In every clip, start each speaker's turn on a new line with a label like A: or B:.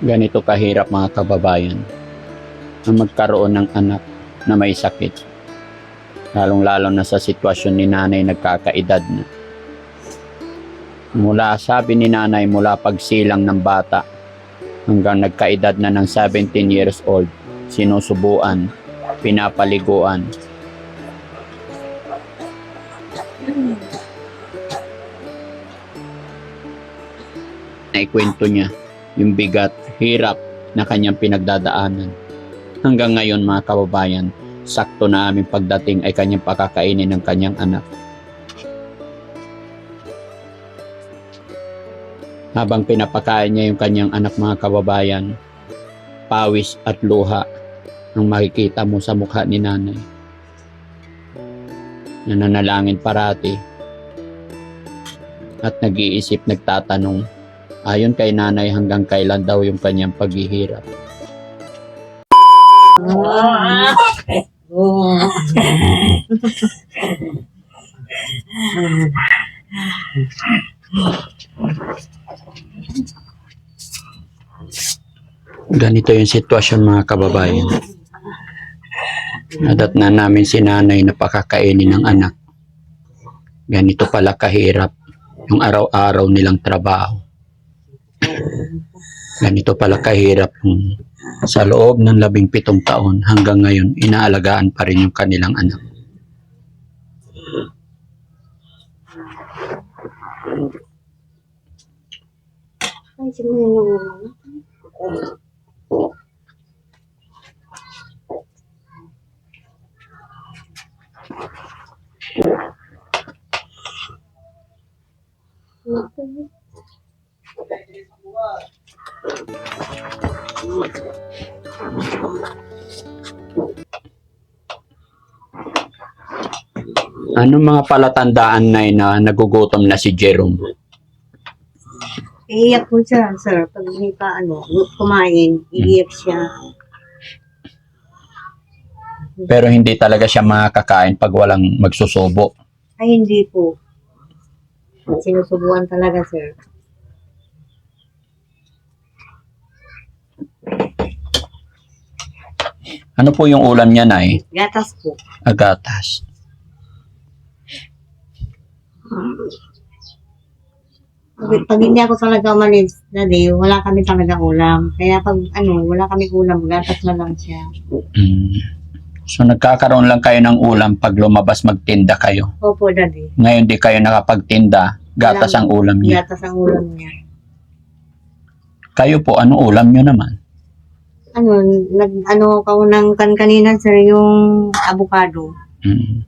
A: Ganito kahirap mga kababayan na magkaroon ng anak na may sakit. Lalong-lalo na sa sitwasyon ni nanay nagkakaedad na. Mula sabi ni nanay mula pagsilang ng bata hanggang nagkaedad na ng 17 years old, sinusubuan, pinapaliguan, naikwento niya yung bigat, hirap na kanyang pinagdadaanan. Hanggang ngayon mga kababayan, sakto na aming pagdating ay kanyang pakakainin ng kanyang anak. Habang pinapakain niya yung kanyang anak mga kababayan, pawis at luha ang makikita mo sa mukha ni nanay. Nananalangin parati at nag-iisip, nagtatanong, ayon kay nanay hanggang kailan daw yung kanyang paghihirap. Ganito yung sitwasyon mga kababayan. Nadat na namin si nanay na pakakainin ng anak. Ganito pala kahirap yung araw-araw nilang trabaho. Ganito pala kahirap sa loob ng labing pitong taon hanggang ngayon inaalagaan pa rin yung kanilang anak.
B: Ay,
A: Ano mga palatandaan na na nagugutom na si Jerome?
B: Iiyak po siya, sir. Pag hindi pa, ano, kumain, iiyak siya.
A: Pero hindi talaga siya makakain pag walang magsusubo.
B: Ay, hindi po. Sinusubuan talaga, sir.
A: Ano po yung ulam niya, Nay?
B: Gatas po.
A: Agatas.
B: Pag, pag hindi ako talaga umalis, daddy, wala kami talaga ulam. Kaya pag, ano, wala kami ulam, gatas na lang siya.
A: Mm. So nagkakaroon lang kayo ng ulam pag lumabas magtinda kayo.
B: Opo, daddy.
A: Ngayon di kayo nakapagtinda, gatas ang ulam niya.
B: Gatas ang ulam niya.
A: Kayo po, ano ulam niyo naman?
B: Ano, nag, ano, kaunang kan kanina, sir, yung avocado.
A: Mm.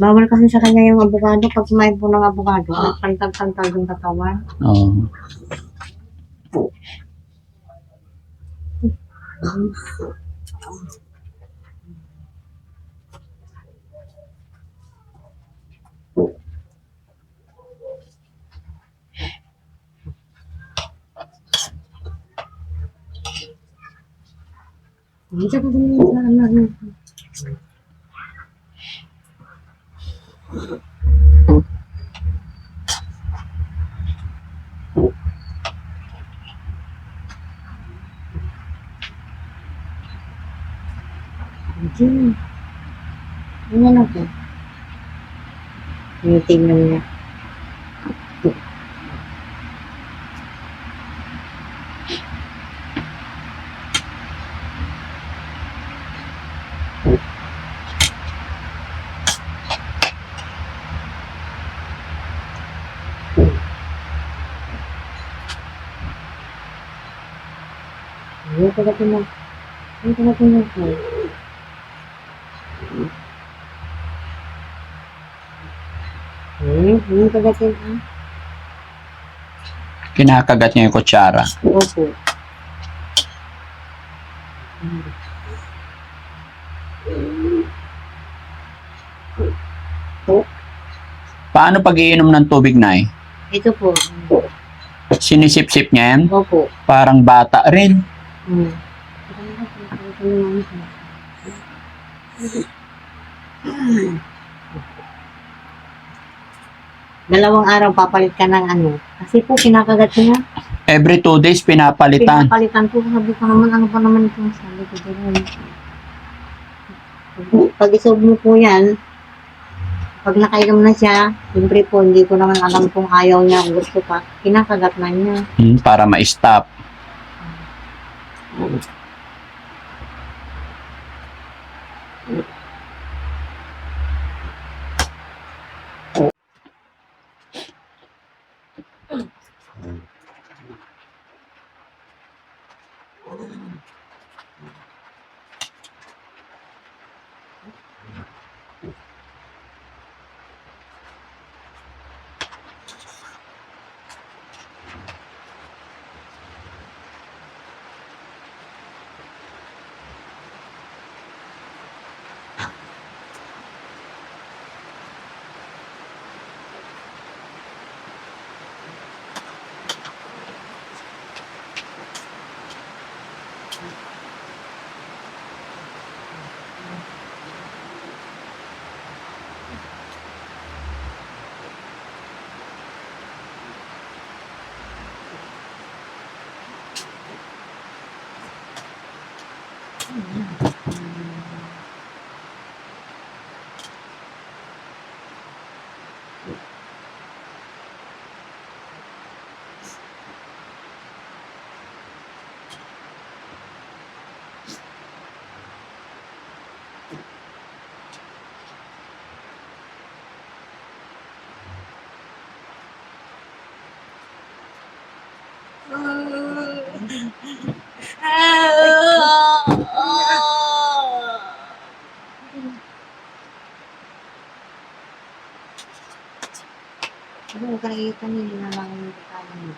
B: Bawal kasi sa kanya yung avocado. Pag kumain po ng avocado, nagpantag-pantag yung katawan.
A: Oh.
B: Hindi siya kasi sa ano. Jim. Ano na po? Tinitingnan niya. Ano ka na. Ano ka na Hmm, ano ka na pinag...
A: Kinakagat niya yung kutsara.
B: Opo.
A: Paano pag iinom ng tubig, Nay?
B: Ito po.
A: Sinisip-sip niya yan?
B: Opo.
A: Parang bata rin.
B: Hmm. Dalawang araw papalit ka ng ano. Kasi po, kinakagat niya.
A: Every two days, pinapalitan.
B: Pinapalitan ko. Sabi ko naman, ano pa naman ito? Sabi ko, ganun. Pag isob mo po yan, pag nakainom na siya, siyempre po, hindi ko naman alam kung ayaw niya, kung gusto pa. Kinakagat na niya.
A: Hmm, para ma-stop.
B: you Ano, kaya kanina na lang yung kaya mo.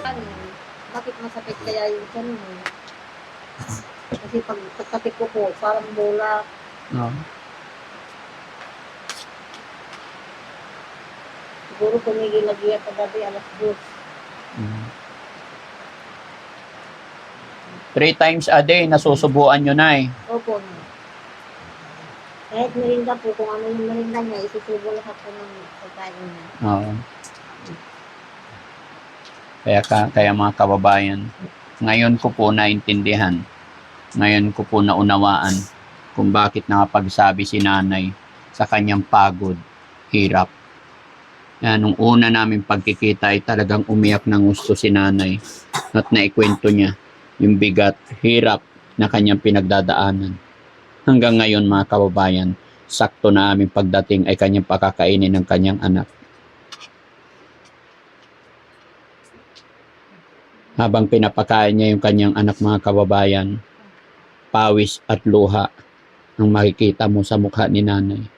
B: Ano, bakit masakit kaya yung mo? Kasi pag pagkapit ko po, parang bola.
A: No.
B: Siguro tumigil na giya kagabi alas 2.
A: Hmm. Three times a day, nasusubuan nyo na eh.
B: Opo na. Kahit merinda po, kung ano yung merinda niya, isusubo lahat po ng pagkain niya.
A: Oo. Kaya, ka, kaya mga kababayan, ngayon ko po naintindihan, ngayon ko po naunawaan kung bakit nakapagsabi si nanay sa kanyang pagod, hirap. Yan, nung una namin pagkikita ay talagang umiyak ng gusto si nanay at naikwento niya yung bigat, hirap na kanyang pinagdadaanan. Hanggang ngayon mga kababayan, sakto na aming pagdating ay kanyang pakakainin ng kanyang anak. habang pinapakain niya yung kanyang anak mga kababayan, pawis at luha ang makikita mo sa mukha ni nanay.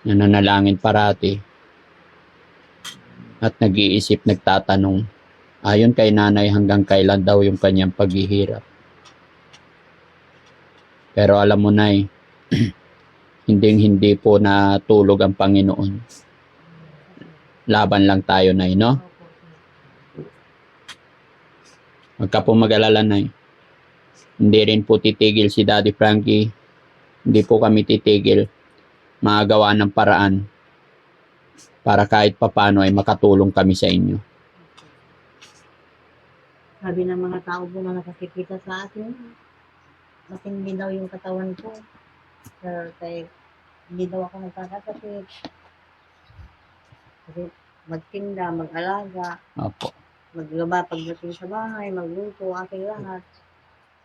A: Nananalangin parati at nag-iisip, nagtatanong, ayon kay nanay hanggang kailan daw yung kanyang paghihirap. Pero alam mo nay, hindi hindi po natulog ang Panginoon. Laban lang tayo nay, no? Huwag ka po mag-alala na Hindi rin po titigil si Daddy Frankie. Hindi po kami titigil. Magagawa ng paraan para kahit papano ay makatulong kami sa inyo.
B: Sabi ng mga tao po na nakakikita sa akin, matindi daw yung katawan ko. Pero kay, hindi daw ako nagkakasakit. Kasi magtinda, mag-alaga,
A: Opo.
B: maglaba pagdating sa bahay, magluto, aking lahat.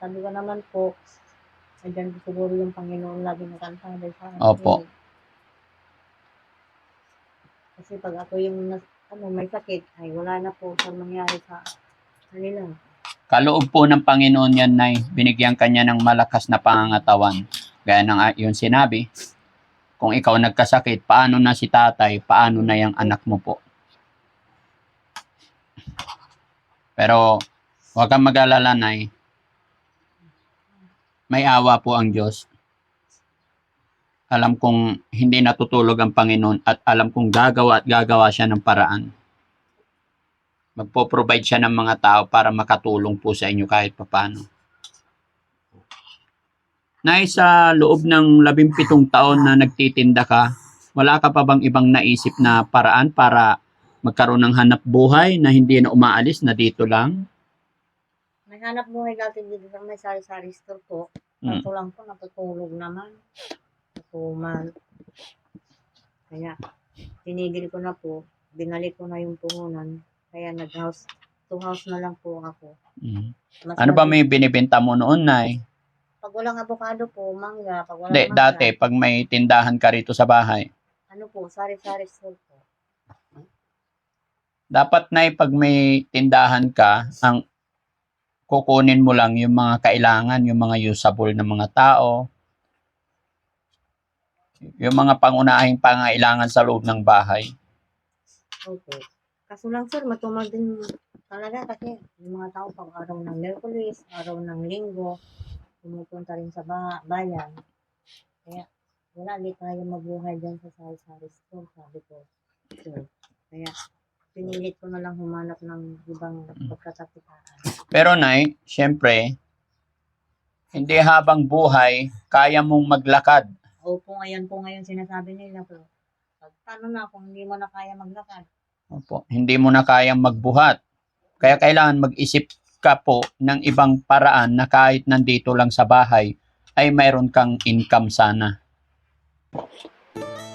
B: Sabi ko naman po, andyan po siguro yung Panginoon lagi nakantangay sa akin.
A: Opo.
B: Kasi pag ako yung nas, ano, may sakit, ay wala na po sa mangyari sa kanila.
A: Kaloob po ng Panginoon yan, Nay. Binigyan kanya ng malakas na pangangatawan. Gaya ng ah, yung sinabi, kung ikaw nagkasakit, paano na si tatay, paano na yung anak mo po. Pero, huwag kang mag-alala, Nay. May awa po ang Diyos. Alam kong hindi natutulog ang Panginoon at alam kong gagawa at gagawa siya ng paraan. Magpo-provide siya ng mga tao para makatulong po sa inyo kahit papano. Nay, sa loob ng labimpitong taon na nagtitinda ka, wala ka pa bang ibang naisip na paraan para magkaroon ng hanap buhay na hindi na umaalis na dito lang?
B: Naghanap buhay dati dito sa may sari-sari store po. Kaso lang po, natutulog naman. Natuman. Kaya, tinigil ko na po. Binalik ko na yung puhunan. Kaya nag-house, to house na lang po ako.
A: Mm.
B: Mas
A: Ano ba may binibenta mo noon, Nay?
B: Pag walang avocado po, mangga. Pag walang
A: Hindi,
B: mangga,
A: dati, pag may tindahan ka rito sa bahay,
B: Ano po, sari-sari store po.
A: dapat na pag may tindahan ka, ang kukunin mo lang yung mga kailangan, yung mga usable ng mga tao, yung mga pangunahing pangailangan sa loob ng bahay.
B: Opo. Kaso lang sir, matumag din talaga kasi yung mga tao pag araw ng Merkulis, araw ng Linggo, pumupunta rin sa ba- bayan. Kaya wala, di tayo mabuhay dyan sa sari-sari store, sabi ko. Sir. Kaya pinilit ko na lang humanap ng ibang pagkatakitaan.
A: Pero Nay, syempre, hindi habang buhay, kaya mong maglakad.
B: Opo, ngayon po ngayon sinasabi nila po, paano na kung hindi mo na kaya maglakad?
A: Opo, hindi mo na kayang magbuhat. Kaya kailangan mag-isip ka po ng ibang paraan na kahit nandito lang sa bahay, ay mayroon kang income sana.